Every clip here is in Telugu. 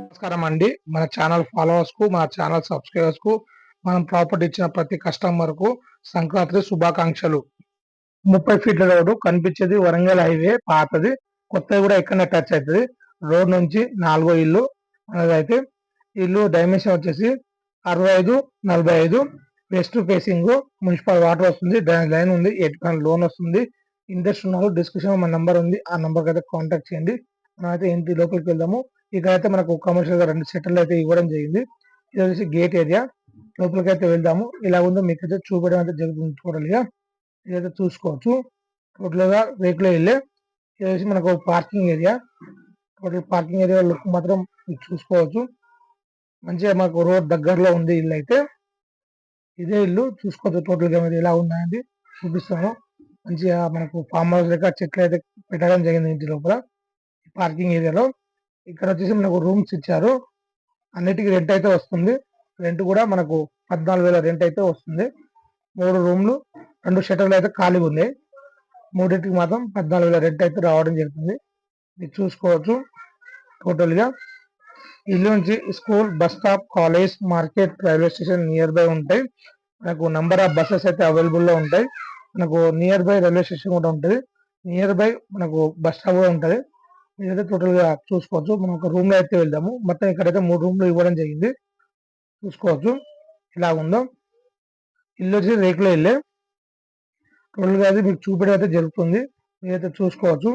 నమస్కారం అండి. మన ఛానల్ ఫాలోవర్స్కు మన ఛానల్ సబ్స్క్రైబర్స్కు మనం ప్రాపర్టీ ఇచ్చిన ప్రతి కస్టమర్కు సంక్రాంతి శుభాకాంక్షలు. ముప్పై ఫీట్ల రోడ్డు కనిపించేది వరంగల్ హైవే పాతది. కొత్తది కూడా ఎక్కడ టచ్ అవుతుంది రోడ్ నుంచి నాలుగో ఇల్లు. అయితే ఇల్లు డైమెన్షన్ వచ్చేసి అరవై ఐదు నలభై ఐదు వెస్ట్ ఫేసింగ్ మున్సిపల్ వాటర్ వస్తుంది లైన్ ఉంది. ఎయిట్ లోన్ వస్తుంది. ఇంట్రెస్ట్ ఉన్నారు డిస్క్రిప్షన్ మన నంబర్ ఉంది. ఆ నంబర్ అయితే కాంటాక్ట్ చేయండి. మనమైతే అయితే ఇంటి లోపలికి వెళ్దాము. ఇక్కడ అయితే మనకు కమర్షియల్గా రెండు సెటిల్ అయితే ఇవ్వడం జరిగింది. ఇది వచ్చేసి గేట్ ఏరియా లోపలికి అయితే వెళ్దాము. ఇలా ఉందో మీకు అయితే చూపడం అయితే జరుగుతుంది టోటల్గా ఇదైతే చూసుకోవచ్చు. టోటల్గా రేకులో వెళ్ళే. ఇది వచ్చి మనకు parking area total parking area look మాత్రం చూసుకోవచ్చు. మంచిగా మాకు రోడ్ దగ్గరలో ఉంది ఇల్లు అయితే. ఇదే ఇల్లు చూసుకోవచ్చు టోటల్గా. మీరు ఎలా ఉన్నాయండి చూపిస్తాను. మంచిగా మనకు ఫామ్ హౌస్ లెక్క చెట్లు అయితే పెట్టడం జరిగింది ఇంటి లోపల. పార్కింగ్ ఏరియాలో. ఇక్కడ వచ్చేసి మనకు రూమ్స్ ఇచ్చారు. అన్నిటికీ రెంట్ అయితే వస్తుంది. రెంట్ కూడా మనకు పద్నాలుగు వేల రెంట్ అయితే వస్తుంది. మూడు రూమ్లు రెండు షటర్లు అయితే ఖాళీ ఉంది. మూడింటికి మాత్రం పద్నాలుగు వేల రెంట్ అయితే రావడం జరుగుతుంది. మీరు చూసుకోవచ్చు టోటల్గా ఇల్లు నుంచి school bus stop college market railway station near by ఉంటాయి. మనకు నంబర్ ఆఫ్ బస్సెస్ అయితే అవైలబుల్లో ఉంటాయి. మనకు నియర్ బై రైల్వే స్టేషన్ కూడా ఉంటుంది. నియర్ బై మనకు బస్ స్టాప్ కూడా ఉంటుంది. ఇదైతే టోటల్గా చూసుకోవచ్చు. మనం ఒక రూమ్లో అయితే వెళ్దాము. మొత్తం ఇక్కడైతే మూడు రూమ్లు ఇవ్వడం జరిగింది. చూసుకోవచ్చు. ఇలా ఉందో. ఇల్లు వచ్చి రేకులో ఇల్లే టోటల్గా అది మీకు చూపడం అయితే జరుగుతుంది. మీరైతే చూసుకోవచ్చు.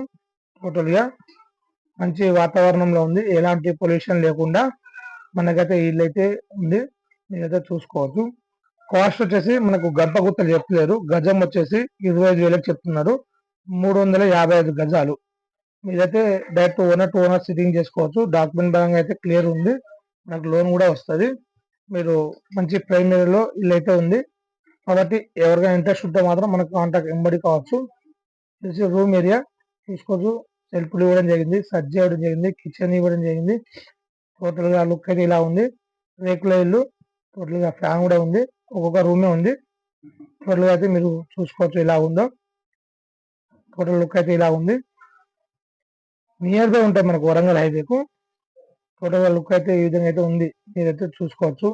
టోటల్గా మంచి వాతావరణంలో ఉంది. ఎలాంటి పొల్యూషన్ లేకుండా మనకైతే ఇల్లు అయితే ఉంది. మీరైతే చూసుకోవచ్చు. కాస్ట్ వచ్చేసి మనకు గంప గుత్తలు చెప్తలేరు గజం వచ్చేసి ఇరవై ఐదు వేలకు చెప్తున్నారు. మూడు వందల యాభై ఐదు గజాలు. మీదైతే direct owner to owner sitting చేసుకోవచ్చు. డాక్యుమెంట్ పరంగా అయితే క్లియర్ ఉంది. మనకు లోన్ కూడా వస్తుంది. మీరు మంచి ప్రైమరీలో ఇల్లు అయితే ఉంది. కాబట్టి ఎవరికైనా ఇంట్రెస్ట్ ఉంటే మాత్రం మనకు కాంటాక్ట్ ఎంబడి కావచ్చు. రూమ్ ఏరియా చూసుకోవచ్చు. సెల్ఫ్లు ఇవ్వడం జరిగింది. సజ్జ ఇవ్వడం జరిగింది. కిచెన్ ఇవ్వడం జరిగింది. టోటల్గా లుక్ అయితే ఇలా ఉంది. రేకుల ఇల్లు టోటల్గా ఫ్యాన్ కూడా ఉంది. ఒక్కొక్క రూమే ఉంది. టోటల్గా అయితే మీరు చూసుకోవచ్చు ఇలా ఉందో. టోటల్ లుక్ అయితే ఇలా ఉంది. నియర్ బై ఉంటాయి మనకు వరంగల్ హైవేకు టోటల్గా లుక్ అయితే ఈ విధంగా అయితే ఉంది. మీరైతే చూసుకోవచ్చు.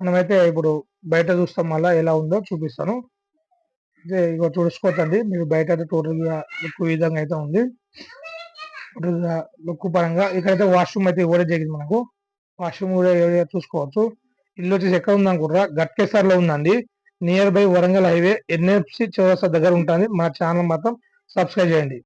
మనమైతే ఇప్పుడు బయట చూస్తాం మళ్ళీ ఎలా ఉందో చూపిస్తాను. అయితే ఇక చూసుకోవచ్చండి. మీరు బయట అయితే టోటల్గా లుక్ ఈ విధంగా అయితే ఉంది. టోటల్గా లుక్ పరంగా ఇక్కడైతే వాష్రూమ్ అయితే ఇవ్వడం జరిగింది మనకు. వాష్రూమ్ కూడా ఏరియా చూసుకోవచ్చు. ఇల్లు వచ్చేసి ఎక్కడ ఉందనుకుంటారా గట్కేసార్లో ఉందండి. Near by Warangal highway NFC చౌరస్తా దగ్గర ఉంటుంది. మా ఛానల్ మాత్రం సబ్స్క్రైబ్ చేయండి.